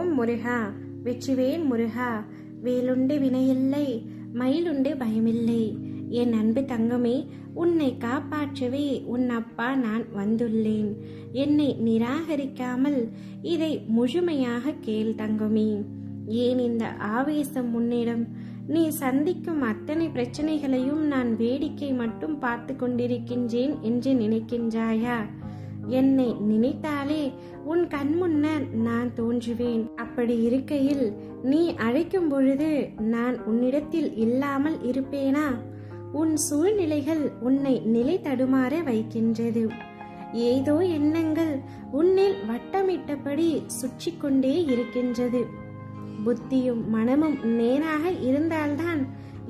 ஓம் முருகா. வெற்றிவேல் முருகா. வேலுண்டு வினையில்லை மயிலுண்டு பயமில்லை. என் அன்பு தங்கமே உன்னை காப்பாற்றவே உன் அப்பா நான் வந்துள்ளேன். என்னை நிராகரிக்காமல் இதை முழுமையாக கேள் தங்கமே. ஏன் இந்த ஆவேசம் உன்னிடம்? நீ சந்திக்கும் அத்தனை பிரச்சனைகளையும் நான் வேடிக்கை மட்டும் பார்த்து கொண்டிருக்கின்றேன் என்று நினைக்கின்றாயா? என்னை நினைத்தாலே உன் கண் முன்னர் நான் தோன்றுவேன். அப்படி இருக்கையில் நீ அழைக்கும் பொழுது நான் உன்னிடத்தில் இல்லாமல் இருப்பேனா? உன் சூழ்நிலைகள் உன்னை நிலை தடுமாற வைக்கின்றது. ஏதோ எண்ணங்கள் உன்னில் வட்டமிட்டபடி சுற்றி கொண்டே இருக்கின்றது. புத்தியும் மனமும் நேராக இருந்தால்தான்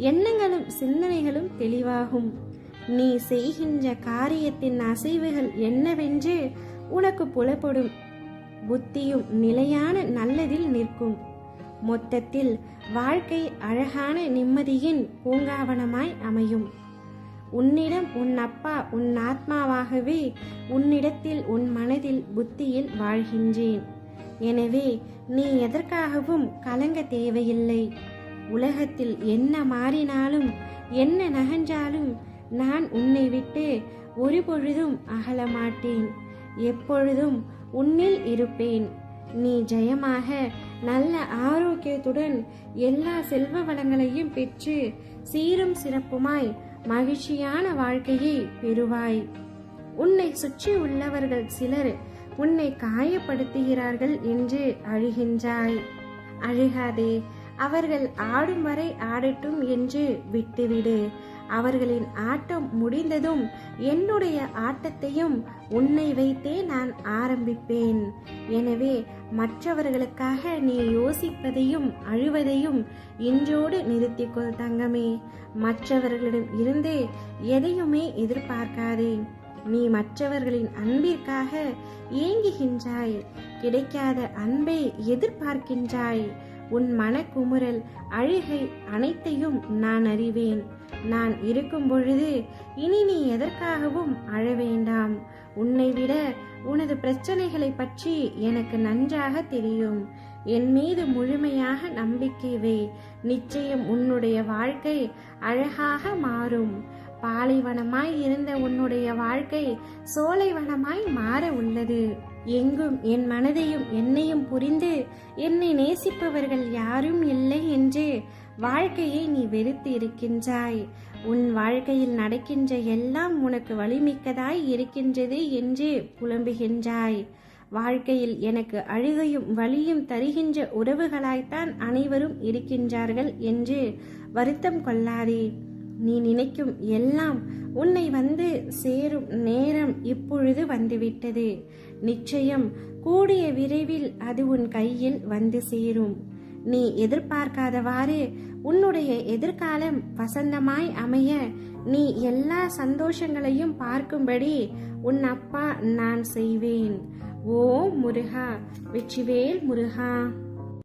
எண்ணங்களும் சிந்தனைகளும் தெளிவாகும். நீ செய்கின்ற காரியத்தின் அசைவுகள் என்னவென்று உனக்கு புலப்படும். புத்தியும் நிலையான நல்லதில் நிற்கும். மொத்தத்தில் வாழ்க்கை அழகான நிம்மதியின் பூங்காவனமாய் அமையும். உன்னிடம் உன் அப்பா உன் ஆத்மாவாகவே உன்னிடத்தில் உன் மனதில் புத்தியில் வாழ்கின்றேன். எனவே நீ எதற்காகவும் கலங்க தேவையில்லை. உலகத்தில் என்ன மாறினாலும் என்ன நகன்றாலும் நான் உன்னை விட்டு ஒரு பொழுதும் அகலமாட்டேன். எப்பொழுதும் உன்னில் இருப்பேன். நீ ஜெயமாக நல்ல ஆரோக்கியத்துடன் எல்லா செல்வ வளங்களையும் பெற்று சீரும் சிறப்புமாய் மகிழ்ச்சியான வாழ்க்கையை பெறுவாய். உன்னை சுற்றி உள்ளவர்கள் சிலர் உன்னை காயப்படுத்துகிறார்கள் என்று அழுகின்றாய். அழுகாதே அவர்கள் ஆடும் வரை ஆடட்டும் என்று விட்டுவிடு. அவர்களின் ஆட்டம் முடிந்ததும் என்னுடைய ஆட்டத்தையும் உன்னை வைத்தே நான் ஆரம்பிப்பேன். எனவே மற்றவர்களுக்காக நீ யோசிப்பதையும் அழுவதையும் இன்றோடு நிறுத்திக்கொள் தங்கமே. மற்றவர்களிடம் இருந்து எதையுமே எதிர்பார்க்காதே. நீ மற்றவர்களின் அன்பிற்காக ஏங்குகின்றாய். கிடைக்காத அன்பை எதிர்பார்க்கின்றாய். உன் மனக்குமுறல் அழுகை அனைத்தையும் நான் அறிவேன். நான் இருக்கும் பொழுது இனி நீ எதற்காகவும் அழ வேண்டாம். உன்னை விட உனது பிரச்சனைகளை பற்றி எனக்கு நன்றாக தெரியும். என் மீது முழுமையாக நம்பிக்கை வை. நிச்சயம் உன்னுடைய வாழ்க்கை அழகாக மாறும். பாலைவனமாய் இருந்த உன்னுடைய வாழ்க்கை சோலைவனமாய் மாற உள்ளது. எங்கும் என் மனதையும் என்னையும் புரிந்து என்னை நேசிப்பவர்கள் யாரும் இல்லை என்று வாழ்க்கையை நீ வெறுத்து இருக்கின்றாய். உன் வாழ்க்கையில் நடக்கின்ற எல்லாம் உனக்கு வலிமிக்கதாய் இருக்கின்றது என்று புலம்புகின்றாய். வாழ்க்கையில் எனக்கு அழுகையும் வலியும் தருகின்ற உறவுகளாய்த்தான் அனைவரும் இருக்கின்றார்கள் என்று வருத்தம் கொள்ளாதே. நீ நினைக்கும் எல்லாம் உன்னை வந்து சேரும் நேரம் இப்பொழுது வந்துவிட்டது. நிச்சயம் கூடிய விரைவில் அது உன் கையில் வந்து சேரும். நீ எதிர்பார்க்காதவாறு உன்னுடைய எதிர்காலம் வசந்தமாய் அமைய நீ எல்லா சந்தோஷங்களையும் பார்க்கும்படி உன் அப்பா நான் செய்வேன். ஓ முருகா வெற்றிவேல் முருகா.